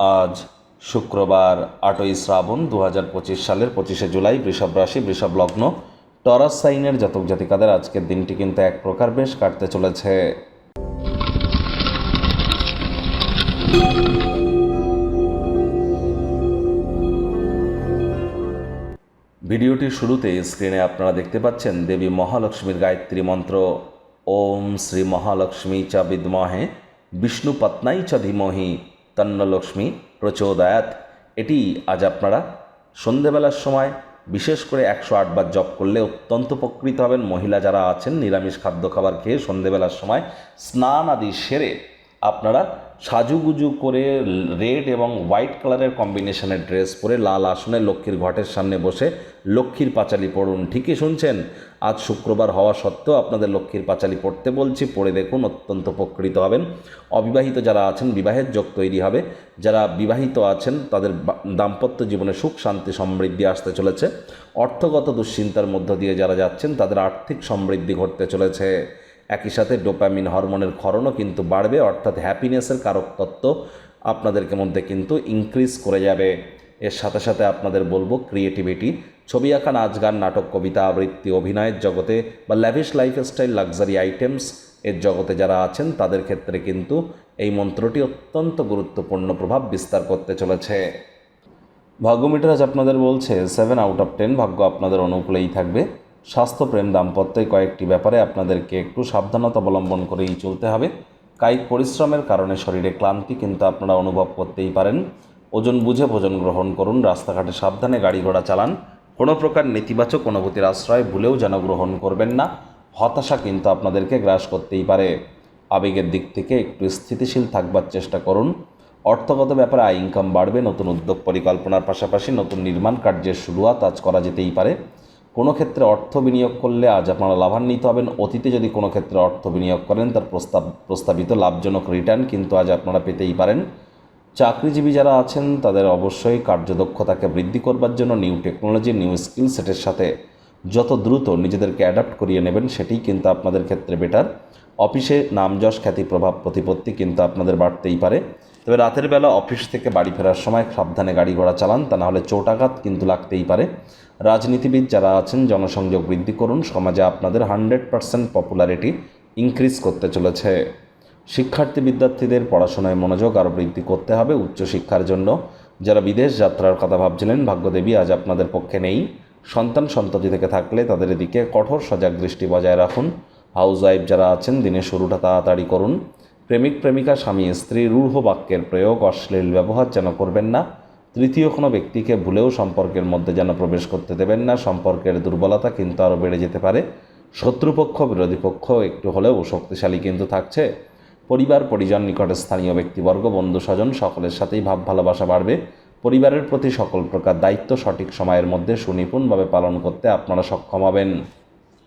আজ শুক্রবার আটই শ্রাবণ দু হাজার পঁচিশ সালের পঁচিশে জুলাই বৃষভ রাশি, বৃষভ লগ্ন, টরাস সাইনের জাতক জাতিকাদের আজকের দিনটি কিন্তু এক প্রকার বেশ কাটতে চলেছে। ভিডিওটির শুরুতে স্ক্রিনে আপনারা দেখতে পাচ্ছেন দেবী মহালক্ষ্মীর গায়ত্রী মন্ত্র। ওম শ্রী মহালক্ষ্মী চ বিদ্মহে, বিষ্ণু পত্নাই চ ধীমহি। তন্নলক্ষ্মী প্রচোদয়াত। এটি আজ আপনারা সন্ধেবেলার সময় বিশেষ করে একশো আটবার জপ করলে অত্যন্ত উপকৃত হবেন। মহিলা যারা আছেন, নিরামিষ খাদ্য খাবার খেয়ে সন্ধেবেলার সময় স্নান আদি সেরে আপনারা সাজুগুজু করে রেড এবং হোয়াইট কালারের কম্বিনেশনের ড্রেস পরে লাল আসনে লক্ষ্মীর ঘটের সামনে বসে লক্ষ্মীর পাঁচালি পড়ুন। ঠিকই শুনছেন? আজ শুক্রবার হওয়া সত্ত্বেও আপনাদের লক্ষ্মীর পাঁচালি পড়তে বলছি, পড়ে দেখুন, অত্যন্ত উপকৃত হবেন। অবিবাহিত যারা আছেন, বিবাহের যোগ তৈরি হবে। যারা বিবাহিত আছেন, তাদের দাম্পত্য জীবনে সুখ, শান্তি, সমৃদ্ধি আসতে চলেছে। অর্থগত দুশ্চিন্তার মধ্য দিয়ে যারা যাচ্ছেন, তাদের আর্থিক সমৃদ্ধি ঘটতে চলেছে। একই সাথে ডোপামিন হরমোনের ক্ষরণও কিন্তু বাড়বে, অর্থাৎ হ্যাপিনেসের কারক তত্ত্ব আপনাদেরকে মধ্যে কিন্তু ইনক্রিজ করে যাবে। এর সাথে সাথে আপনাদের বলব ক্রিয়েটিভিটি ছবি আঁকা, নাচ গান, নাটক, কবিতা, আবৃত্তি, অভিনয়ের জগতে বা ল্যাভিশ লাইফস্টাইল লাক্সারি আইটেমস এর জগতে যারা আছেন, তাদের ক্ষেত্রে কিন্তু এই মন্ত্রটি অত্যন্ত গুরুত্বপূর্ণ প্রভাব বিস্তার করতে চলেছে। ভাগ্যমিটার আজ আপনাদের বলছে সেভেন আউট অফ টেন ভাগ্য আপনাদের অনুকূলেই থাকবে। স্বাস্থ্যপ্রেম দাম্পত্যে কয়েকটি ব্যাপারে আপনাদেরকে একটু সাবধানতা অবলম্বন করেই চলতে হবে। কায়িক পরিশ্রমের কারণে শরীরে ক্লান্তি কিন্তু আপনারা অনুভব করতেই পারেন। ওজন বুঝে ভোজন গ্রহণ করুন, রাস্তাঘাটে সাবধানে গাড়ি ঘোড়া চালান। কোনো প্রকার নেতিবাচক অনুভূতির আশ্রয় ভুলেও যেন গ্রহণ করবেন না। হতাশা কিন্তু আপনাদেরকে গ্রাস করতেই পারে। আবেগের দিক থেকে একটু স্থিতিশীল থাকবার চেষ্টা করুন। অর্থগত ব্যাপারে আয় ইনকাম বাড়বে, নতুন উদ্যোগ পরিকল্পনার পাশাপাশি নতুন নির্মাণ কার্যের শুরুয়াত আজ করা যেতেই পারে। কোনো ক্ষেত্রে অর্থ বিনিয়োগ করলে আজ আপনারা লাভান্বিত হবেন। অতীতে যদি কোনো ক্ষেত্রে অর্থ বিনিয়োগ করেন, তার প্রস্তাব, প্রস্তাবিত লাভজনক রিটার্ন কিন্তু আজ আপনারা পেতেই পারেন। চাকরিজীবী যারা আছেন, তাদের অবশ্যই কার্যদক্ষতাকে বৃদ্ধি করবার জন্য নিউ টেকনোলজি নিউ স্কিল সেটের সাথে যত দ্রুত নিজেদেরকে অ্যাডাপ্ট করিয়ে নেবেন, সেটিই কিন্তু আপনাদের ক্ষেত্রে বেটার অফিসে নামযশ খ্যাতি প্রভাব প্রতিপত্তি কিন্তু আপনাদের বাড়তেই পারে। তবে রাতের বেলা অফিস থেকে বাড়ি ফেরার সময় সাবধানে গাড়ি ঘোড়া চালান, তা নাহলে চোটাঘাত কিন্তু লাগতেই পারে। রাজনীতিবিদ যারা আছেন, জনসংযোগ বৃদ্ধি করুন। সমাজে আপনাদের হান্ড্রেড পার্সেন্ট পপুলারিটি ইনক্রিজ করতে চলেছে। শিক্ষার্থী বিদ্যার্থীদের পড়াশোনায় মনোযোগ আরও বৃদ্ধি করতে হবে উচ্চশিক্ষার জন্য। যারা বিদেশ যাত্রার কথা ভাবছিলেন, ভাগ্যদেবী আজ আপনাদের পক্ষে নেই। সন্তান সন্ততি থেকে থাকলে তাদের দিকে কঠোর সজাগ দৃষ্টি বজায় রাখুন। হাউস ওয়াইফ যারা আছেন, দিনের শুরুটা তাড়াতাড়ি করুন। প্রেমিক প্রেমিকা স্বামী, স্ত্রী রূঢ় বাক্যের প্রয়োগ অশ্লীল ব্যবহার যেন করবেন না, তৃতীয় কোনো ব্যক্তিকে ভুলেও সম্পর্কের মধ্যে যেন প্রবেশ করতে দেবেন না, সম্পর্কের দুর্বলতা কিন্তু আরও বেড়ে যেতে পারে। শত্রুপক্ষ, বিরোধী পক্ষ একটু হলেও শক্তিশালী কিন্তু থাকছে। পরিবার, পরিজন, নিকটে স্থানীয় ব্যক্তিবর্গ, বন্ধু, স্বজন সকলের সাথেই ভাব ভালোবাসা বাড়বে। পরিবারের প্রতি সকল প্রকার দায়িত্ব সঠিক সময়ের মধ্যে সুনিপুণভাবে পালন করতে আপনারা সক্ষম হবেন।